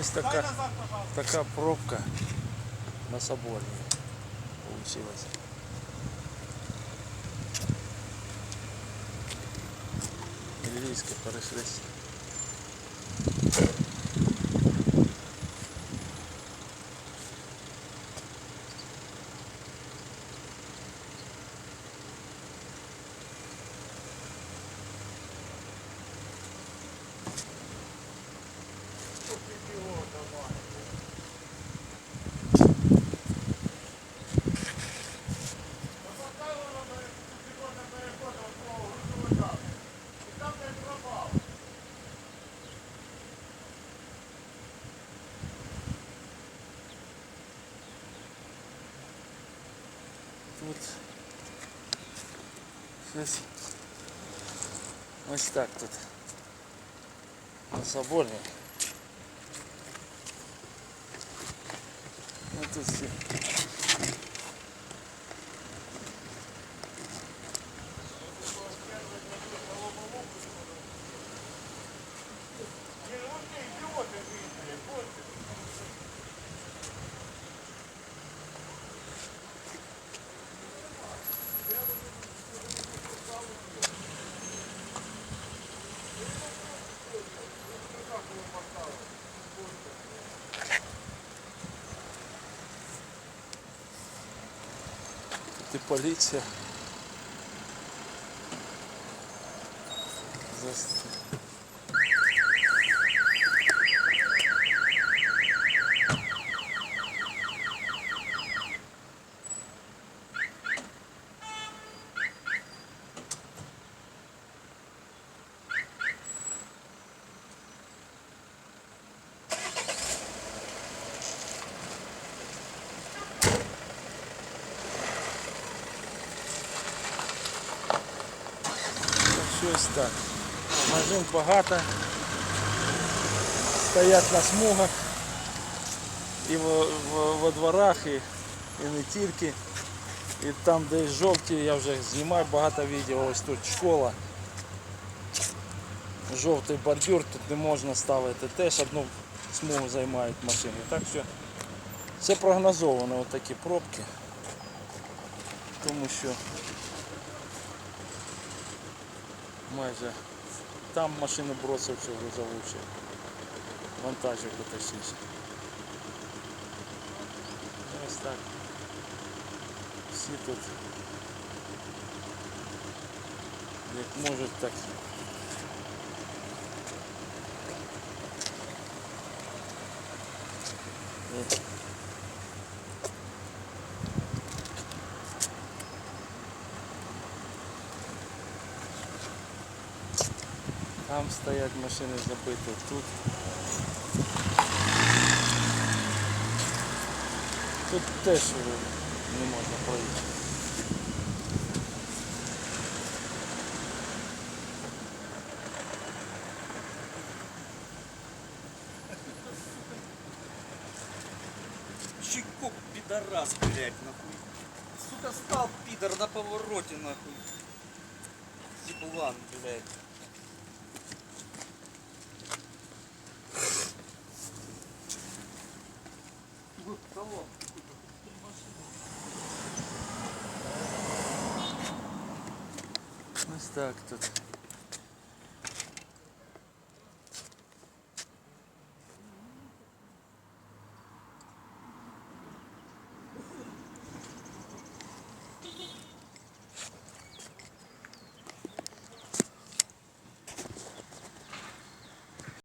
Ось така, така пробка на соборній получилась. Ільвійське перехрестя. Тут щось ось так тут. На соборній. Ну тут всі. і поліція. Зас- Щось так. Машин багато. Стоять на смугах. І во, во, во дворах, і, і не тільки. І там, де жовті, я вже знімаю багато відео. Ось тут школа. Жовтий бордюр, тут не можна ставити. Теж одну смугу займають машини. Так що це прогнозовано, отакі пробки. Тому що майже там машини бросив все грузовучі. Вантажівку точніше. Ось так. Всі тут як можуть так. І Там стоять машини забиті тут. Тут теж не можна проїхати. Чикок, пидорас, блядь, нахуй. Сука, стал пидор на повороте, нахуй. Еблан, блядь. Так тут.